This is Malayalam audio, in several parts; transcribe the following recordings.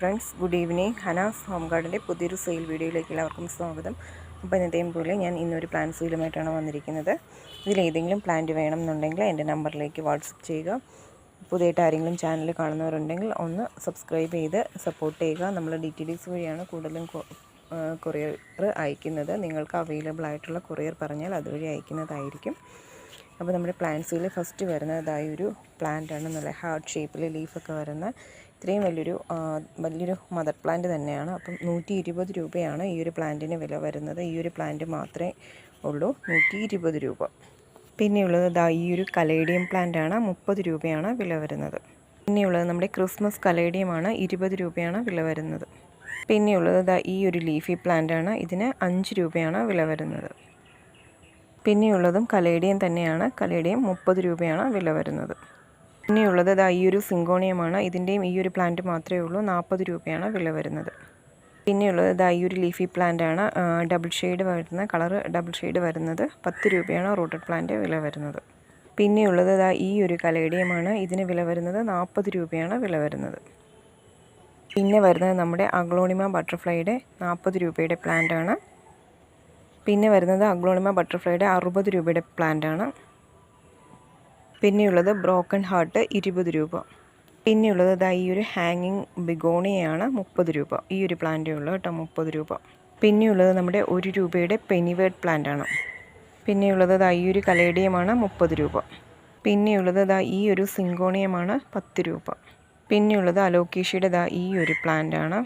Friends good evening. Hanas home ഗാർഡന്റെ പുതിയൊരു സെയിൽ വീഡിയോയിലേക്ക് എല്ലാവർക്കും സ്വാഗതം. അപ്പോൾ ഇന്നത്തെയും പോലെ ഞാൻ ഇന്നൊരു പ്ലാൻ സെയിലുമായിട്ടാണ് വന്നിരിക്കുന്നത്. ഇതിലേതെങ്കിലും പ്ലാന്റ് വേണമെന്നുണ്ടെങ്കിൽ എന്റെ നമ്പറിലേക്ക് വാട്സപ്പ് ചെയ്യുക. പുതിയതായിട്ട് ആരെങ്കിലും ചാനൽ കാണുന്നവരുണ്ടെങ്കിൽ ഒന്ന് സബ്സ്ക്രൈബ് ചെയ്ത് സപ്പോർട്ട് ചെയ്യുക. നമ്മൾ ഡി ടി ഡിസ് വഴിയാണ് കൂടുതലും കൊറിയർ അയക്കുന്നത്. നിങ്ങൾക്ക് അവൈലബിൾ ആയിട്ടുള്ള കൊറിയർ പറഞ്ഞാൽ അതുവഴി അയക്കുന്നതായിരിക്കും. അപ്പോൾ നമ്മുടെ പ്ലാന്റ്സിൽ ഫസ്റ്റ് വരുന്നതായ ഒരു പ്ലാന്റ് ആണ് നല്ല ഹാർട്ട് ഷേപ്പിൽ ലീഫൊക്കെ വരുന്ന ഇത്രയും വലിയൊരു വലിയൊരു മദർ പ്ലാന്റ് തന്നെയാണ്. അപ്പം നൂറ്റി ഇരുപത് രൂപയാണ് ഈ ഒരു പ്ലാന്റിന് വില വരുന്നത്. ഈ ഒരു പ്ലാന്റ് മാത്രമേ ഉള്ളൂ. നൂറ്റി ഇരുപത് രൂപ. പിന്നെയുള്ളത് ദാ ഈ ഒരു കലേഡിയം പ്ലാന്റ് ആണ്. മുപ്പത് രൂപയാണ് വില വരുന്നത്. പിന്നെയുള്ളത് നമ്മുടെ ക്രിസ്മസ് കലേഡിയമാണ്. ഇരുപത് രൂപയാണ് വില വരുന്നത്. പിന്നെയുള്ളത് ദാ ഈ ഒരു ലീഫി പ്ലാന്റ് ആണ്. ഇതിന് അഞ്ച് രൂപയാണ് വില വരുന്നത്. പിന്നെയുള്ളതും കലേഡിയം തന്നെയാണ്. കലേഡിയം മുപ്പത് രൂപയാണ് വില വരുന്നത്. പിന്നെയുള്ളത് ദാ ഈ ഒരു സിങ്കോണിയമാണ്. ഇതിന്റെയും ഈ ഒരു പ്ലാന്റ് മാത്രമേ ഉള്ളൂ. നാൽപ്പത് രൂപയാണ് വില വരുന്നത്. പിന്നെയുള്ളത് ദാ ഈ ഒരു ലീഫി പ്ലാന്റ് ആണ്. ഡബിൾ ഷെയ്ഡ് വരുന്ന കളർ ഡബിൾ ഷെയ്ഡ് വരുന്നത്. പത്ത് രൂപയാണ് റൂട്ടഡ് പ്ലാന്റ് വില വരുന്നത്. പിന്നെയുള്ളത് ദാ ഈ ഒരു കലേഡിയമാണ്. ഇതിന് വില വരുന്നത് നാൽപ്പത് രൂപയാണ് വില വരുന്നത്. പിന്നെ വരുന്നത് നമ്മുടെ അഗ്ലോണിമ ബട്ടർഫ്ലൈയുടെ നാൽപ്പത് രൂപയുടെ പ്ലാന്റ് ആണ്. പിന്നെ വരുന്നത് അഗ്ലോണിമ ബട്ടർഫ്ലൈയുടെ അറുപത് രൂപയുടെ പ്ലാന്റ് ആണ്. പിന്നെയുള്ളത് ബ്രോക്കൺ ഹാർട്ട് ഇരുപത് രൂപ. പിന്നെയുള്ളത് ഇതാ ഈ ഒരു ഹാങ്ങിങ് ബിഗോണിയാണ് മുപ്പത് രൂപ. ഈ ഒരു പ്ലാന്റേ ഉള്ളൂ കേട്ടോ മുപ്പത് രൂപ. പിന്നെയുള്ളത് നമ്മുടെ ഒരു രൂപയുടെ പെനിവേർഡ് പ്ലാന്റ് ആണ് പിന്നെയുള്ളത് ഇതാ ഈ ഒരു കലേഡിയമാണ് മുപ്പത് രൂപ. പിന്നെയുള്ളത് ദാ ഈ ഒരു സിങ്കോണിയമാണ് പത്ത് രൂപ. പിന്നെയുള്ളത് അലോക്കേഷ്യയുടെ ദാ ഈ ഒരു പ്ലാന്റ് ആണ്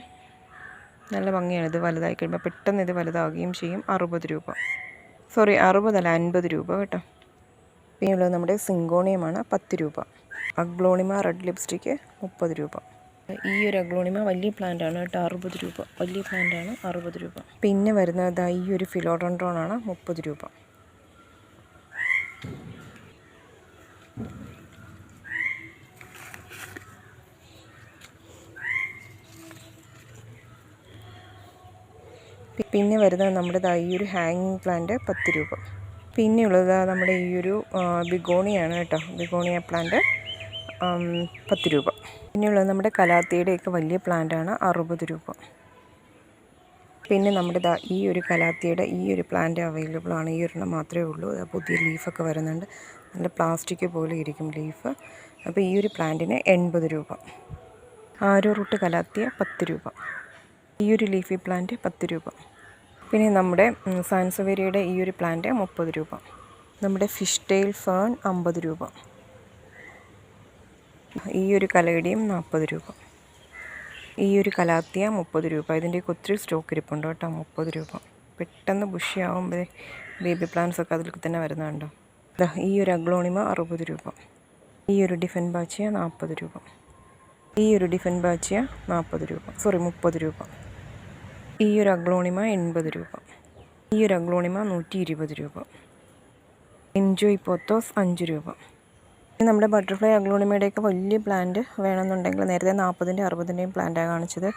നല്ല ഭംഗിയാണ് ഇത് വലുതായി കഴിയുമ്പോൾ പെട്ടെന്ന് ഇത് വലുതാവുകയും ചെയ്യും. അറുപത് രൂപ. സോറി അറുപതല്ല അൻപത് രൂപ കേട്ടോ. പിന്നെയുള്ളത് നമ്മുടെ സിങ്കോണിയമാണ്. പത്ത് രൂപ. അഗ്ലോണിമ റെഡ് ലിപ്സ്റ്റിക്ക് മുപ്പത് രൂപ. ഈ ഒരു അഗ്ലോണിമ വലിയ പ്ലാന്റ് ആണ് കേട്ടോ. അറുപത് രൂപ. വലിയ പ്ലാന്റ് ആണ്. അറുപത് രൂപ. പിന്നെ വരുന്നത് ദാ ഈ ഒരു ഫിലോഡോൺഡ്രോൺ ആണ്. മുപ്പത് രൂപ. പിന്നെ വരുന്നത് നമ്മുടെ ദാ ഈ ഒരു ഹാങ്ങിങ് പ്ലാന്റ് പത്ത് രൂപ. പിന്നെയുള്ളത് നമ്മുടെ ഈ ഒരു ബിഗോണിയാണ് കേട്ടോ ബിഗോണിയ പ്ലാന്റ്. പത്ത് രൂപ. പിന്നെയുള്ളത് നമ്മുടെ കലാത്തിയുടെയൊക്കെ വലിയ പ്ലാന്റാണ് അറുപത് രൂപ. പിന്നെ നമ്മുടെ ദാ ഈ ഒരു കലാത്തിയുടെ ഈ ഒരു പ്ലാന്റ് അവൈലബിൾ ആണ്. ഈ ഒരെണ്ണം മാത്രമേ ഉള്ളൂ. പുതിയ ലീഫൊക്കെ വരുന്നുണ്ട്. നല്ല പ്ലാസ്റ്റിക് പോലെ ഇരിക്കും ലീഫ്. അപ്പോൾ ഈ ഒരു പ്ലാന്റിന് എൺപത് രൂപ. ആരോ റൂട്ട് കലാത്തിയ പത്ത് രൂപ. ഈ ഒരു ലീഫി പ്ലാന്റ് പത്ത് രൂപ. പിന്നെ നമ്മുടെ സാൻസവേരിയുടെ ഈ ഒരു പ്ലാന്റ് മുപ്പത് രൂപ. നമ്മുടെ ഫിഷ് ടെയിൽ ഫേൺ അമ്പത് രൂപ. ഈ ഒരു കലയുടെയും നാൽപ്പത് രൂപ. ഈ ഒരു കലാത്തിയ മുപ്പത് രൂപ. ഇതിന്റെയൊക്കെ ഒത്തിരി സ്റ്റോക്ക് ഇരിപ്പുണ്ട് കേട്ടോ മുപ്പത് രൂപ. പെട്ടെന്ന് ബുഷിയാവുമ്പോൾ ബേബി പ്ലാന്റ്സ് ഒക്കെ അതിൽ തന്നെ വരുന്നുണ്ടോ? ഈ ഒരു അഗ്ലോണിമ അറുപത് രൂപ. ഈ ഒരു ഡിഫൻ ബാച്ചിയ നാൽപ്പത് രൂപ. ഈ ഒരു ഡിഫൻ ബാച്ചിയ നാൽപ്പത് രൂപ. സോറി മുപ്പത് രൂപ. ഈ ഒരു അഗ്ലോണിമ എൺപത് രൂപ. ഈ ഒരു അഗ്ലോണിമ നൂറ്റി ഇരുപത് രൂപ. എൻജോയ് പോത്തോസ് അഞ്ച് രൂപ. നമ്മുടെ ബട്ടർഫ്ലൈ അഗ്ലോണിമയുടെയൊക്കെ വലിയ പ്ലാന്റ് വേണമെന്നുണ്ടെങ്കിൽ നേരത്തെ നാൽപ്പതിന്റെ അറുപതിന്റെയും പ്ലാന്റാണ് കാണിച്ചത്.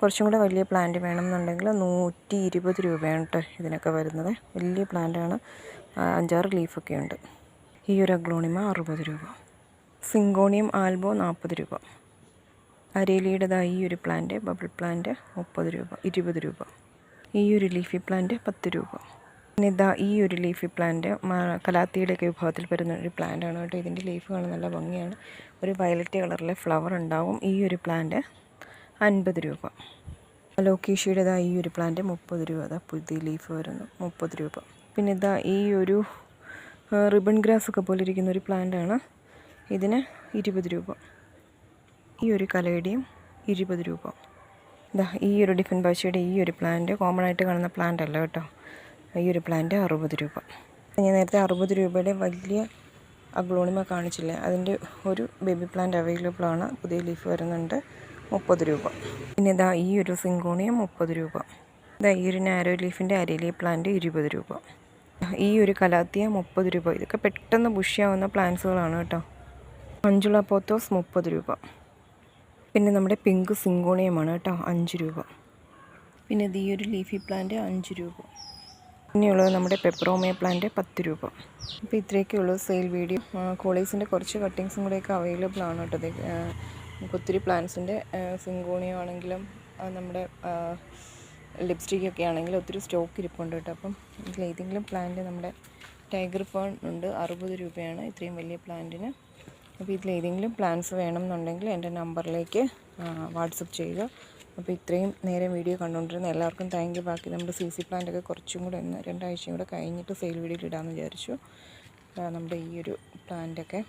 കുറച്ചും കൂടെ വലിയ പ്ലാന്റ് വേണമെന്നുണ്ടെങ്കിൽ നൂറ്റി ഇരുപത് രൂപയാണ് കേട്ടോ ഇതിനൊക്കെ വരുന്നത്. വലിയ പ്ലാന്റാണ്. അഞ്ചാറ് ലീഫൊക്കെ ഉണ്ട് ഈ ഒരു അഗ്ലോണിമ അറുപത് രൂപ. സിങ്കോണിയം ആൽബോ നാൽപ്പത് രൂപ. അരേലിയുടേതാ ഈ ഒരു പ്ലാന്റ് ബബിൾ പ്ലാന്റ് മുപ്പത് രൂപ ഇരുപത് രൂപ. ഈ ഒരു ലീഫി പ്ലാന്റ് പത്ത് രൂപ. പിന്നെ ഇതാ ഈ ഒരു ലീഫി പ്ലാന്റ് കലാത്തിയുടെയൊക്കെ വിഭവത്തിൽ വരുന്ന ഒരു പ്ലാന്റ് ആണ് കേട്ടോ. ഇതിന്റെ ലീഫ് കാണാൻ നല്ല ഭംഗിയാണ്. ഒരു വയലറ്റ് കളറിലെ ഫ്ലവർ ഉണ്ടാവും ഈ ഒരു പ്ലാന്റ് അൻപത് രൂപ. ലോക്കേഷ്യയുടേതാ ഈ ഒരു പ്ലാന്റ് മുപ്പത് രൂപ. അതാ പുതിയ ലീഫ് വരുന്നു മുപ്പത് രൂപ. പിന്നെ ഇതാ ഈ ഒരു റിബൺ ഗ്രാസ് ഒക്കെ പോലെ ഇരിക്കുന്ന ഒരു പ്ലാന്റ് ആണ്. ഇതിന് ഇരുപത് രൂപ. ഈ ഒരു കലയുടെയും ഇരുപത് രൂപ. ഇതാ ഈ ഒരു ഡിഫൻ ബാച്ചിയുടെ ഈ ഒരു പ്ലാന്റ് കോമൺ ആയിട്ട് കാണുന്ന പ്ലാന്റ് അല്ല കേട്ടോ. ഈ ഒരു പ്ലാന്റ് അറുപത് രൂപ. ഞാൻ നേരത്തെ അറുപത് രൂപയുടെ വലിയ അഗ്ലോണിമ കാണിച്ചില്ലേ? അതിന്റെ ഒരു ബേബി പ്ലാന്റ് അവൈലബിൾ ആണ്. പുതിയ ലീഫ് വരുന്നുണ്ട്. മുപ്പത് രൂപ. പിന്നെ ഇതാ ഈ ഒരു സിങ്കോണിയം മുപ്പത് രൂപ. ഇതാ ഈ ഒരു നാരോ ലീഫിന്റെ അരേലിയ പ്ലാന്റ് ഇരുപത് രൂപ. ഈ ഒരു കലാത്തിയ മുപ്പത് രൂപ. ഇതൊക്കെ പെട്ടെന്ന് ബുഷിയാവുന്ന പ്ലാന്റ്സുകളാണ് കേട്ടോ. മഞ്ജുള പോത്തോസ് മുപ്പത് രൂപ. പിന്നെ നമ്മുടെ പിങ്ക് സിങ്കോണിയമാണ് കേട്ടോ അഞ്ച് രൂപ. പിന്നെ ഇത് ഈ ഒരു ലീഫി പ്ലാന്റ് അഞ്ച് രൂപ. പിന്നെയുള്ളത് നമ്മുടെ പെപ്പറോമിയ പ്ലാന്റ് പത്ത് രൂപ. അപ്പോൾ ഇത്രയൊക്കെ ഉള്ളൂ സെയിൽ വീഡിയോ കോളേജിന്റെ കുറച്ച് കട്ടിങ്സും കൂടെയൊക്കെ അവൈലബിൾ ആണ് കേട്ടോ നമുക്ക് ഒത്തിരി പ്ലാന്റ്സിന്റെ സിങ്കോണിയം ആണെങ്കിലും നമ്മുടെ ലിപ്സ്റ്റിക് ഒക്കെ ആണെങ്കിലും ഒത്തിരി സ്റ്റോക്ക് ഇരിപ്പുണ്ട് കേട്ടോ. അപ്പം ഇതിൽ ഏതെങ്കിലും പ്ലാന്റ് നമ്മുടെ ടൈഗർ ഫേൺ ഉണ്ട് അറുപത് രൂപയാണ്. ഇത്രയും വലിയ പ്ലാന്റിന് അപ്പോൾ ഇതിൽ ഏതെങ്കിലും പ്ലാൻസ് വേണം എന്നുണ്ടെങ്കിൽ എന്റെ നമ്പറിലേക്ക് വാട്സപ്പ് ചെയ്യുക. അപ്പോൾ ഇത്രയും നേരം വീഡിയോ കണ്ടുകൊണ്ടിരുന്ന എല്ലാവർക്കും താങ്ക് യു ബാക്കി നമ്മുടെ സി സി പ്ലാന്റ് ഒക്കെ കുറച്ചും കൂടെ ഒന്ന് രണ്ടാഴ്ചയും കൂടെ കഴിഞ്ഞിട്ട് സെയിൽ വീഡിയോയിൽ ഇടാമെന്ന് വിചാരിച്ചു. നമ്മുടെ ഈ ഒരു പ്ലാന്റൊക്കെ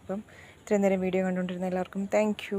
അപ്പം ഇത്രയും നേരം വീഡിയോ കണ്ടുകൊണ്ടിരുന്ന എല്ലാവർക്കും താങ്ക്